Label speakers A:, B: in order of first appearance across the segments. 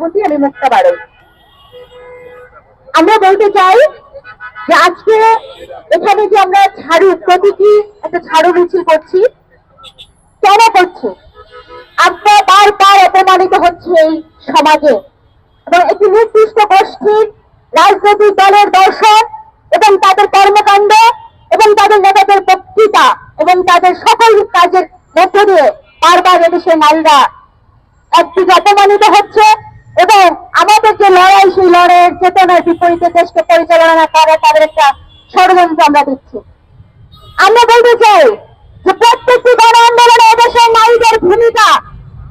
A: প্রতি আমি মুক্তা বাড়ই আমরা বলতে চাই যে আজকে এখানে যে আমরা ঝাড়ু, প্রতীকী একটা ঝাড়ু মিছিল করছি, কেন করছি? আমরা বারবার অপমানিত হচ্ছে এই সমাজে। এবং একটি নির্দিষ্ট গোষ্ঠীর রাজনৈতিক দলের দর্শন এবং তাদের কর্মকাণ্ড এবং তাদের নেতাদের বক্তৃতা এবং তাদের সকল কাজের মধ্য দিয়ে বারবার এদেশের নারীরা একদিকে অপমানিত হচ্ছে এবং আমাদের যে লড়াই, সেই লড়াইয়ের চেতনার বিপরীতে দেশকে পরিচালনা করে, তাদের একটা ষড়যন্ত্র আমরা দেখছি। আমরা বলতে চাই যে প্রত্যেকটি গণ আন্দোলনে এদেশের নারীদের ভূমিকা,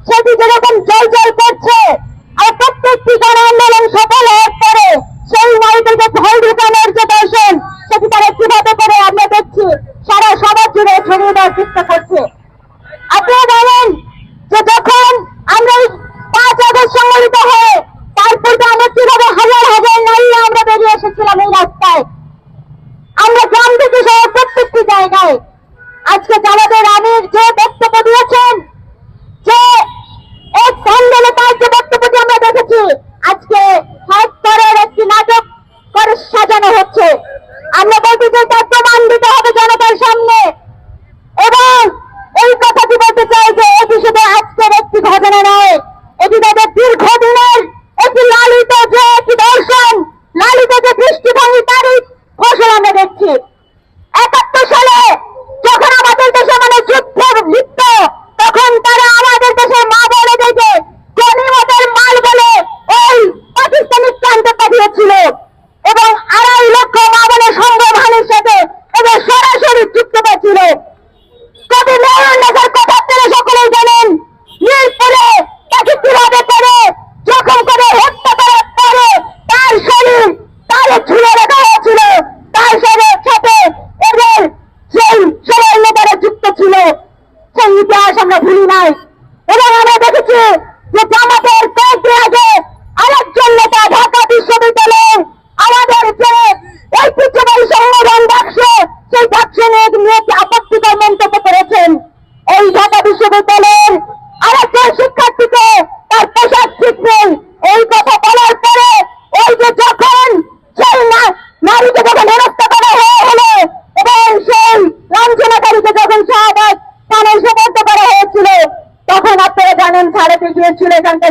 A: সেটি যেরকম জল জল করছে, আর প্রত্যেকটি গণ আন্দোলন সফল হওয়ার পরে সেই নারীদেরকে ভয় ঢুকানোর যে দর্শন, সেটি তারা কীভাবে করে আমরা দেখছি, সারা সমাজ জুড়ে ছড়িয়ে দেওয়ার চেষ্টা করছে। আপনারা জানেন যে যখন আমরা পাঁচ আগস্ট সংগঠিত হয়ে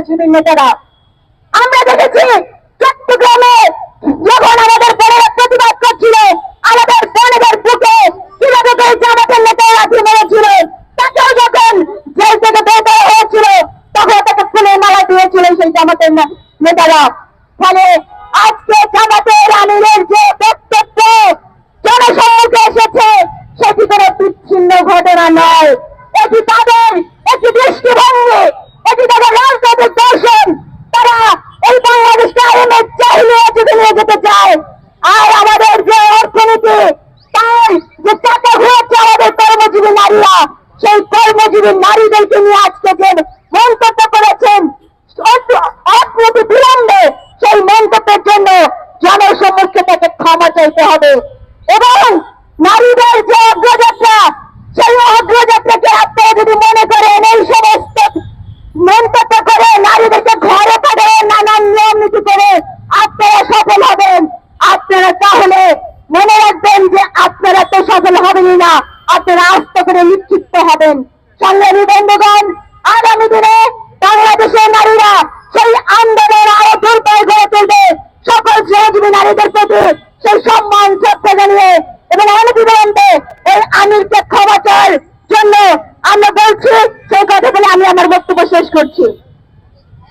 A: শিবির নেতারা আমরা দেখেছি চট্টগ্রামে যখন আমাদের বোনেরা প্রতিবাদ করছিল, আমাদের বোনেদের বুকে কীভাবে করে জামাতের নেতারা লাঠি মেরেছিল, তাকেও যখন জেল থেকে বের হয়েছিল, তখন তাকে ফুলের মালা দিয়েছিল সেই জামাতের নেতারা। ফলে আজকে জামাতের আমিরের যে বক্তব্য জনসম্মুখে এসেছে, সেটি কোনো বিচ্ছিন্ন ঘটনা নয়। এটি তাদের একটি দৃষ্টিভঙ্গি। রাজনৈতিক যে টাকা কর্মজীবী নারীদেরকে নিয়ে আজকে যে মন্তব্য করেছেন। অর্থনীতি সেই মন্তব্যের জন্য জনসম্মুখে তাকে ক্ষমা চাইতে হবে। এবং নারীদের যে অগ্রযাত্রা সেই অগ্রযাত্রাকে আপনারা যদি মনে করেন এই সমস্ত মন্তব্য করে নারীদেরকে ঘরে পাঠিয়ে নানান নিয়ম নীতি করে আপনারা সফল হবেন আপনারা তাহলে মনে রাখবেন যে আপনারা তো সফল হবেনই না আপনারা করে নিক্ষিপ্ত হবেন। সংগ্রামী বন্ধুগণ আগামী দিনে